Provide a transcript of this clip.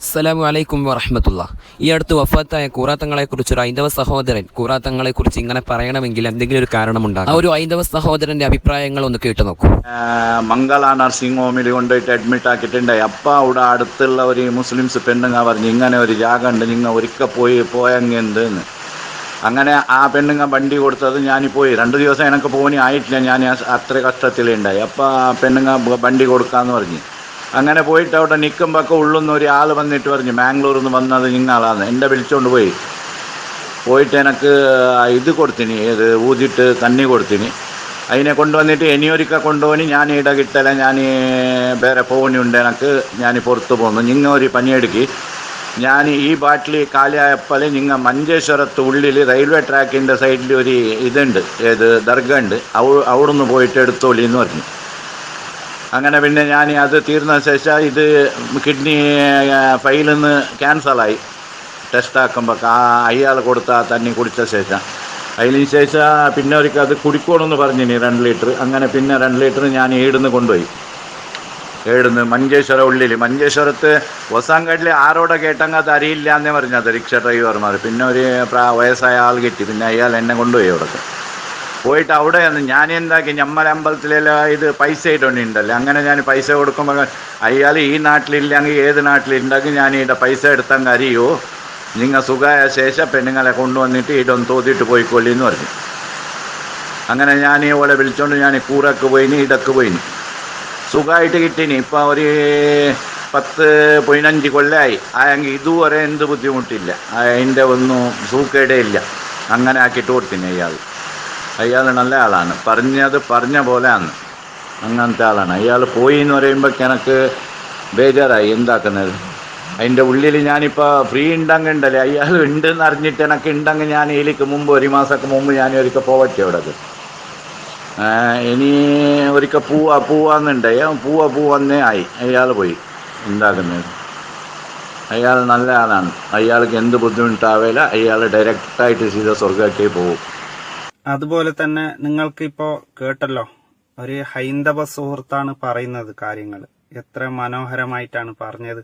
അസ്സലാമു അലൈക്കും വറഹമത്തുള്ള. ഈ അടുത്ത് വഫാത്തായ കൂറാത്തങ്ങളെക്കുറിച്ചൊരു ഐന്ദവ സഹോദരൻ കൂറാത്തങ്ങളെക്കുറിച്ച് ഇങ്ങനെ പറയണമെങ്കിൽ എന്തെങ്കിലും ഒരു കാരണമുണ്ടാകും. ആ ഒരു ഐന്ദവ സഹോദരന്റെ അഭിപ്രായങ്ങൾ ഒന്ന് കേട്ടു നോക്കൂ. മംഗള നഴ്സിംഗ് ഹോമിൽ കൊണ്ടുപോയിട്ട് അഡ്മിറ്റ് ആക്കിയിട്ടുണ്ടായി അപ്പം അവിടെ അടുത്തുള്ള ഒരു മുസ്ലിംസ് പെണ്ണുങ്ങ പറഞ്ഞു ഇങ്ങനെ ഒരു ജാഗ ഉണ്ട് നിങ്ങൾ ഒരിക്കൽ പോയി എന്ന് അങ്ങനെ ആ പെണ്ണുങ്ങ വണ്ടി കൊടുത്തത് ഞാൻ പോയി. രണ്ട് ദിവസം എനിക്ക് പോകാൻ ആയിട്ടില്ല. ഞാൻ അത്ര കഷ്ടത്തിലുണ്ടായി. അപ്പം ആ പെണ്ണുങ്ങ വണ്ടി കൊടുക്കാന്ന് പറഞ്ഞു. അങ്ങനെ പോയിട്ട് അവിടെ നിൽക്കുമ്പോൾ ഉള്ളുന്ന ഒരു ആൾ വന്നിട്ട് പറഞ്ഞു ബാംഗ്ലൂരിൽ നിന്ന് വന്നത് നിങ്ങളാണ് എന്റെ വിളിച്ചുകൊണ്ട് പോയി. പോയിട്ട് എനിക്ക് ഇത് കൊടുത്തിനി ഏത് ഊതിട്ട് തണ്ണി കൊടുത്തിനി. അതിനെ കൊണ്ടുവന്നിട്ട് എനിയൊരിക്ക കൊണ്ടുപോയി ഞാൻ ഇട കിട്ടല ഞാൻ വേറെ പോകണുണ്ട് എനിക്ക് ഞാൻ പുറത്ത് പോകുന്നു നിങ്ങൾ ഒരു പണിയെടുക്കി. ഞാൻ ഈ ബാട്ടിൽ കാലിയായപ്പോൾ നിങ്ങൾ മഞ്ചേശ്വരത്ത് ഉള്ളിൽ റെയിൽവേ ട്രാക്കിന്റെ സൈഡിൽ ഒരു ഇതുണ്ട് ഏത് ദർഗ ഉണ്ട്. അവ അവിടുന്ന് പോയിട്ട് എടുത്തോളി എന്ന് പറഞ്ഞു. അങ്ങനെ പിന്നെ ഞാൻ അത് തീർന്ന ശേഷം ഇത് കിഡ്നി ഫയലിൽ നിന്ന് ക്യാൻസലായി. ടെസ്റ്റ് ആക്കുമ്പോൾ ആ അയാൾ കൊടുത്ത ആ കുടിച്ച ശേഷം. അതിന് ശേഷം പിന്നെ ഒരിക്കൽ അത് കുടിക്കണമെന്ന് പറഞ്ഞിനി രണ്ട് ലിറ്റർ. അങ്ങനെ പിന്നെ രണ്ട് ലിറ്റർ ഞാൻ ഈടുന്ന് കൊണ്ടുപോയി. ഏടുന്ന് മഞ്ചേശ്വര ഉള്ളിൽ മഞ്ചേശ്വരത്ത് വസാങ്കാട്ടിൽ ആരോടെ കേട്ടങ്ങ അത് അറിയില്ല എന്നേ പറഞ്ഞത് റിക്ഷ ഡ്രൈവർമാർ പിന്നെ ഒരു വയസ്സായ ആൾ കിട്ടി. പിന്നെ അയാൾ എന്നെ കൊണ്ടുപോയി അവിടേക്ക്. പോയിട്ട് അവിടെ ഞാൻ എന്താക്കി ഞമ്മളെ അമ്പലത്തിലെല്ലാം ഇത് പൈസ ഇട്ടുണ്ടല്ലോ അങ്ങനെ ഞാൻ പൈസ കൊടുക്കുമ്പോൾ അയാൾ ഈ നാട്ടിലില്ലെങ്കിൽ ഏത് നാട്ടിലുണ്ടെങ്കിൽ ഞാൻ ഇവിടെ പൈസ എടുത്തങ്ങ് അറിയോ നിങ്ങൾ സുഖമായ ശേഷം പെണ്ണുങ്ങളെ കൊണ്ടുവന്നിട്ട് ഇടൊന്ന് തോതിട്ട് പോയിക്കൊള്ളി എന്ന് പറഞ്ഞു. അങ്ങനെ ഞാൻ ഓളെ വിളിച്ചോണ്ട് ഞാൻ കൂറക്ക് പോയിന് ഇടയ്ക്ക് പോയിന്. സുഖമായിട്ട് കിട്ടീനി. ഇപ്പം ഒരു പത്ത് പതിനഞ്ച് കൊല്ലമായി ആയെങ്കിൽ ഇതുവരെ എന്ത് ബുദ്ധിമുട്ടില്ല. അതിന്റെ ഒന്നും സൂക്കേടേ ഇല്ല. അങ്ങനെ ആക്കിയിട്ട് കൊടുത്തിന് അയാൾ അയാൾ നല്ല ആളാണ് പറഞ്ഞത് പറഞ്ഞ പോലെയാണ്. അങ്ങനത്തെ ആളാണ്. അയാൾ പോയി എന്ന് പറയുമ്പോൾ എനിക്ക് ബേജാറായി. എന്താക്കുന്നത്? അതിന്റെ ഉള്ളിൽ ഞാനിപ്പോൾ ഫ്രീ ഉണ്ടെങ്കിൽ ഉണ്ടല്ലേ? അയാൾ ഉണ്ടെന്ന് അറിഞ്ഞിട്ട് എനിക്ക് ഉണ്ടെങ്കിൽ ഞാൻ ഇതിലേക്ക് മുമ്പ് ഒരു മാസമൊക്കെ മുമ്പ് ഞാൻ ഒരിക്കൽ പോവട്ടെ അവിടെ ഇനി ഒരിക്കൽ പൂവാ പൂവാന്നുണ്ടായി പൂവ പൂവന്നേ ആയി. അയാൾ പോയി. എന്താക്കുന്നത്? അയാൾ നല്ല ആളാണ് അയാൾക്ക് എന്ത് ബുദ്ധിമുട്ടാവില്ല അയാൾ ഡയറക്റ്റായിട്ട് സീത സ്വർഗത്തിൽ പോകും. അതുപോലെ തന്നെ നിങ്ങൾക്ക് ഇപ്പോ കേട്ടല്ലോ ഒരു ഹൈന്ദവ സുഹൃത്താണ് പറയുന്നത് കാര്യങ്ങൾ എത്ര മനോഹരമായിട്ടാണ് പറഞ്ഞത്.